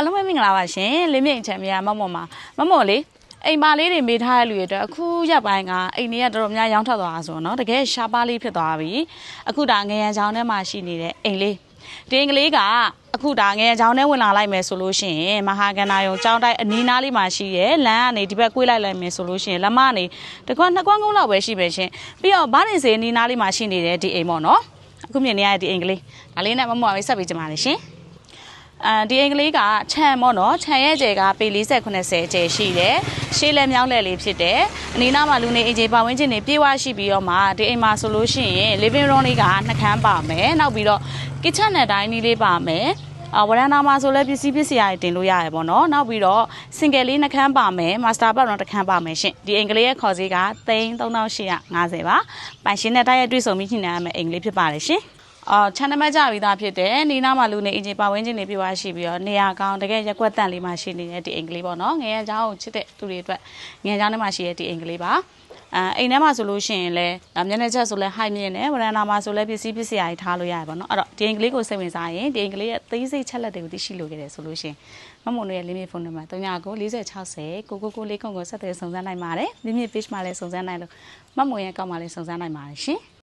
အားလုံးပဲမင်္ဂလာပါရှင်လင်းမြင့်ချန်ပီယံမမော်မှာမမော်လေးအိမ်မလေးတွေမေးထားတဲ့လူတွေအတွက်အခုရက်ပိုင်းကအိမ်တွေကတော်တော်များရောင်းထွက်သွားတာဆိုတော့တကယ်ရှားပါးလေးဖြစ်သွားပြီအခုဒါငရံချောင်းထဲမှာရှိနေတဲ့အိမ်လေးတင်ကလေးကအခုဒါငယ်ချောင်းနဲ့ဝင်လာလိုက်မယ်ဆိုလို့ရှိရင်မဟာကန္နာယုံကျောင်းတိုက်အနီးနားလေးမှာရှိရဲလမ်းကနေဒီဘက်ကွေးလိုက်လိုက်မယ်ဆိုလို့ရှိရင်လမကနေတကွနှစ်ကွန်းကုန်းလောက်ပဲရှိပဲရှင်ပြီးတော့ဗားနေစေအနီးနားလေးမှာရှိနေတဲ့ဒီအိမ်ပေါ့နော်အခုမြင်နေရတဲ့ဒီအိမ်ကလေးဒါလေးနဲ့မမောင်ပဲဆက်ပေးကြပါလိမ့်ရှင် အဲဒီအင်္ဂလိပ်ကခြံပေါ့နော်ခြံရဲ့ကျယ်ကပေ40 90ကျယ်ရှိတယ်ရှေးလက်မြောင်းလက်လေးဖြစ်တယ်အနီးနားမှာလူနေအင်ဂျီပါဝင်းချင်းတွေပြေးဝရှိပြီးတော့မှဒီအိမ်မှာဆိုလို့ရှိရင် living room လေးကနှစ်ခန်းပါမယ်နောက်ပြီးတော့ kitchen နဲ့ dining လေးပါမယ်အဝရန်နာမှာဆိုလဲပစ္စည်းပစ္စည်းတွေတင်လို့ရတယ်ပေါ့နော်နောက်ပြီးတော့ single လေးနှစ်ခန်းပါမယ် master bedroom တစ်ခန်းပါမယ်ရှင်ဒီအင်္ဂလိပ်ရဲ့ခေါ်ဈေးက3850ပါပိုင်ရှင်နဲ့တိုက်ရိုက်တွေ့ဆုံပြီးညှိနှိုင်းရမယ့်အင်္ဂလိပ်ဖြစ်ပါတယ်ရှင် အော်ချန်နမကြပြီးသားဖြစ်တယ်နီးနားမှာလူနေအင်ဂျင်ပါဝင်းချင်းနေပြပါရှိပြီးတော့နေရာကောင်းတကယ်ရက်ွက်တန့်လေးမှရှိနေတဲ့ဒီအင်္ဂလိပ်ပေါ့နော်ငယ်ရချောင်းကိုချစ်တဲ့သူတွေအတွက်ငယ်ရချောင်းထဲမှာရှိတဲ့ဒီအင်္ဂလိပ်ပါအဲအိမ်ထဲမှာဆိုလို့ရှိရင်လည်းမျက်နှာချက်ဆိုလဲ high မြင့်နေဝရန်နာမှာဆိုလဲပစ္စည်းပစ္စည်းအရာတွေထားလို့ရတယ်ပေါ့နော်အဲ့တော့ဒီအင်္ဂလိပ်ကိုစိတ်ဝင်စားရင်ဒီအင်္ဂလိပ်ရဲ့သေးစိတ်ချက်လက်တွေကိုသိရှိလို့ခဲ့တယ်ဆိုလို့ရှိရင်မမုံတို့ရဲ့ limit phone number 39 4060 999လေးခုကိုဆက်သွယ်စုံစမ်းနိုင်ပါတယ် limit page မှာလည်းစုံစမ်းနိုင်လို့မမုံရဲ့ကောက်မှာလည်းစုံစမ်းနိုင်ပါတယ်ရှင်